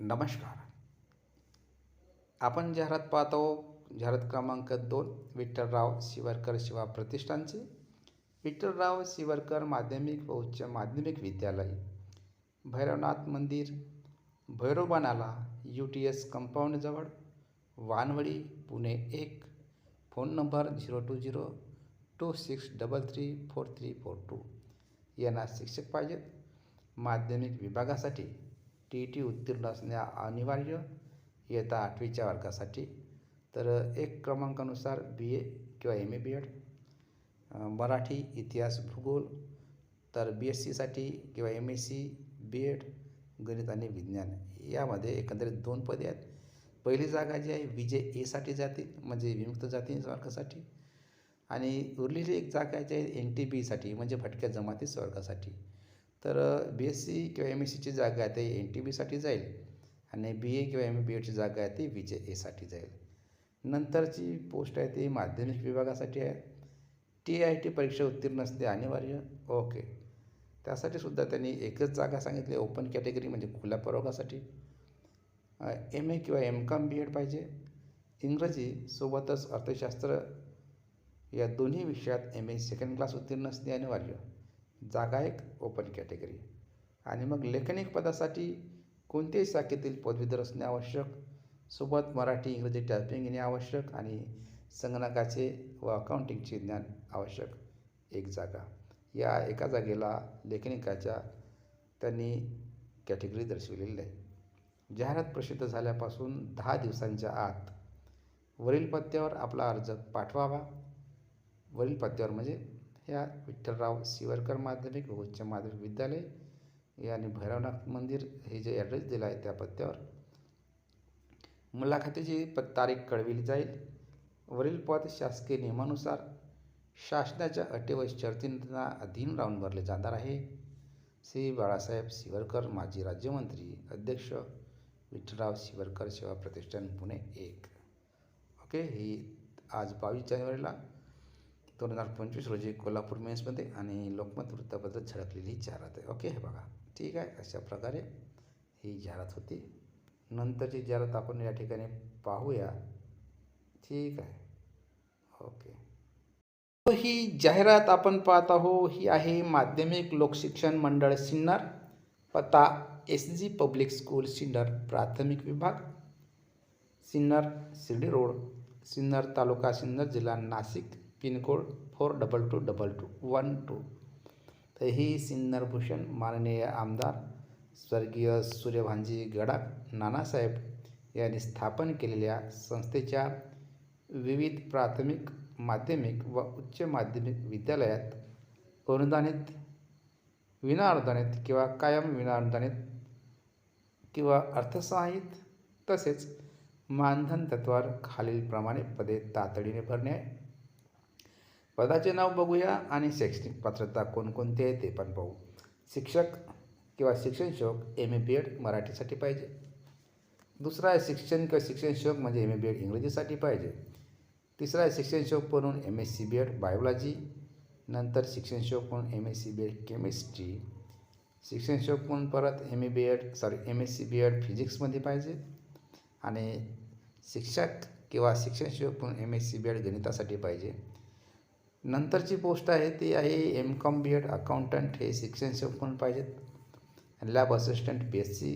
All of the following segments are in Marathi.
नमस्कार. आपण जाहिरात पाहतो जाहिरात क्रमांक दोन विठ्ठलराव शिवरकर शिवा प्रतिष्ठानचे. विठ्ठलराव शिवरकर माध्यमिक व उच्च माध्यमिक विद्यालय भैरवनाथ मंदिर भैरवबाणाला यू टी एस कंपाऊंडजवळ वानवडी पुणे एक. Phone number zero two zero two six double three four three four two. यांना शिक्षक पाहिजेत. माध्यमिक विभागासाठी टी ई टी उत्तीर्ण असणे अनिवार्य इयत्ता आठवीच्या वर्गासाठी. तर एक क्रमांकानुसार बी ए किंवा M A B Ed Marathi इतिहास भूगोल तर बी एस सीसाठी किंवा M S C B Ed गणित आणि विज्ञान यामध्ये एकंदरीत दोन पदे आहेत. पहिली जागा जी आहे विजय एसाठी जातील म्हणजे विमुक्त जाती वर्गासाठी. आणि उरलेली एक जागा जी आहे एन टी बीसाठी म्हणजे भटक्या जमाती वर्गासाठी. तर बी एस सी किंवा एम एस सीची जागा आहे ते एन टी बीसाठी जाईल आणि बी ए किंवा एम बी एडची जागा आहे ती विजय एसाठी जाईल. नंतरची पोस्ट आहे ती माध्यमिक विभागासाठी आहे. टी आय टी परीक्षा उत्तीर्ण असते अनिवार्य. ओके. त्यासाठी सुद्धा त्यांनी एकच जागा सांगितली ओपन कॅटेगरी म्हणजे खुल्या प्रवर्गासाठी एम ए किंवा एम कॉम बी एड पाहिजे. इंग्रजी सोबतच अर्थशास्त्र या दोन्ही विषयात एम ए सेकंड क्लास उत्तीर्ण असणे अनिवार्य. जागा एक ओपन कॅटेगरी आणि मग लेखनिक पदासाठी कोणत्याही शाखेतील पदवीधर असणे आवश्यक. सोबत मराठी इंग्रजी टायपिंग येणे आवश्यक आणि संगणकाचे व अकाउंटिंगचे ज्ञान आवश्यक. एक जागा. या एका जागेला लेखनिकाच्या त्यांनी कॅटेगरी दर्शविलेली आहे. जाहिरात प्रसिद्ध झाल्यापासून दहा दिवसांच्या आत वरील पत्त्यावर आपला अर्ज पाठवावा. वरील पत्त्यावर म्हणजे ह्या विठ्ठलराव शिवरकर माध्यमिक व उच्च माध्यमिक विद्यालय आणि भैरवनाथ मंदिर हे जे ॲड्रेस दिला आहे त्या पत्त्यावर. मुलाखतीची प तारीख कळविली जाईल. वरील पद शासकीय नियमानुसार शासनाच्या अटी व शर्तींना अधीन राहून भरले जाणार आहे. श्री बाळासाहेब शिवरकर माजी राज्यमंत्री अध्यक्ष विठ्ठलराव शिवरकर सेवा प्रतिष्ठान पुणे एक. ओके ही आज बावीस जानेवारीला दोन हजार पंचवीस रोजी कोल्हापूर मेन्समध्ये आणि लोकमत वृत्तपत्र झळकलेली जाहिरात आहे. ओके हे बघा. ठीक आहे अशा प्रकारे ही जाहिरात होती. नंतरची जाहिरात आपण या ठिकाणी पाहूया. ठीक आहे. ओके. ही जाहिरात आपण पाहत आहो ही आहे माध्यमिक लोकशिक्षण मंडळ सिन्नर पत्ता S G public school Sinnar प्राथमिक विभाग सिन्नर शिर्डी रोड सिन्नर तालुका सिन्नर जिल्हा Nashik. Pin code four double two double two one two. तर ही माननीय आमदार स्वर्गीय सूर्यभांजी गडाख नानासाहेब यांनी स्थापन केलेल्या संस्थेच्या विविध प्राथमिक माध्यमिक व उच्च माध्यमिक विद्यालयात अनुदानित विनाअनुदानित किंवा कायम विनाअनुदानित किंवा अर्थसहाय्यित तसेच मानधन तत्वावर खालीलप्रमाणे पदे तातडीने भरणे पदाचे नाव बघूया आणि शैक्षणिक पात्रता कोणकोणती आहे ते पण पाहू. शिक्षक किंवा शिक्षण शोक एम ए बी एड मराठीसाठी पाहिजे. दुसरा आहे शिक्षण किंवा शिक्षण शोक म्हणजे एम ए बी एड इंग्रजीसाठी पाहिजे. तिसरा आहे शिक्षण सेवक म्हणून M S C B Ed biology नंतर शिक्षण सेवक म्हणून M S C B Ed chemistry शिक्षण सेवक म्हणून परत M A B Ed sorry M S C B Ed फिजिक्समध्ये पाहिजे. आणि शिक्षक किंवा शिक्षण शोक म्हणून M S C B Ed गणितासाठी पाहिजे. नंतरची पोस्ट आहे ती आहे M com B Ed accountant हे शिक्षण सेवक म्हणून पाहिजेत. Lab assistant B S C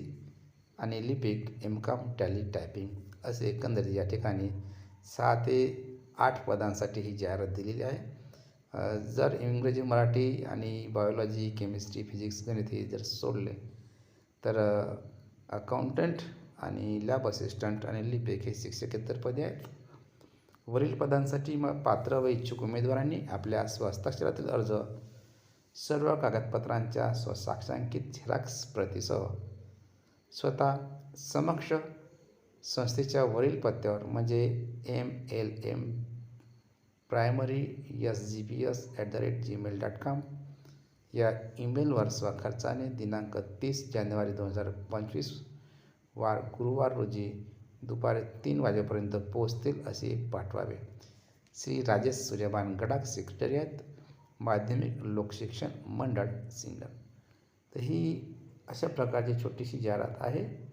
आणि लिपिक एम कॉम टॅली टायपिंग असे एकंदरीत या ठिकाणी सहा ते आठ पदांसाठी ही जाहिरात दिलेली आहे. जर इंग्रजी मराठी आणि बायोलॉजी केमिस्ट्री फिजिक्स गणित हे जर सोडले तर अकाउंटंट आणि लॅब असिस्टंट आणि लिपिक हे शिक्षकेतर पदे आहेत. वरील पदांसाठी मग पात्र व इच्छुक उमेदवारांनी आपल्या स्वहस्ताक्षरातील अर्ज सर्व कागदपत्रांच्या स्वसाक्षांकित झेरॉक्स प्रतीसह स्वतः समक्ष संस्थेच्या वरील पत्त्यावर म्हणजे M L M primary S G P S at the rate Gmail dot com या ईमेलवर स्वखर्चाने दिनांक तीस जानेवारी दोन हजार पंचवीस वार गुरुवार रोजी दुपारी तीन वाजेपर्यंत पोहोचतील असे पाठवावे. श्री राजेश सूर्यभान गडाख सेक्रेटरियात माध्यमिक लोकशिक्षण मंडळ सिन्नर तर ही अशा प्रकारची छोटीशी जाहिरात आहे.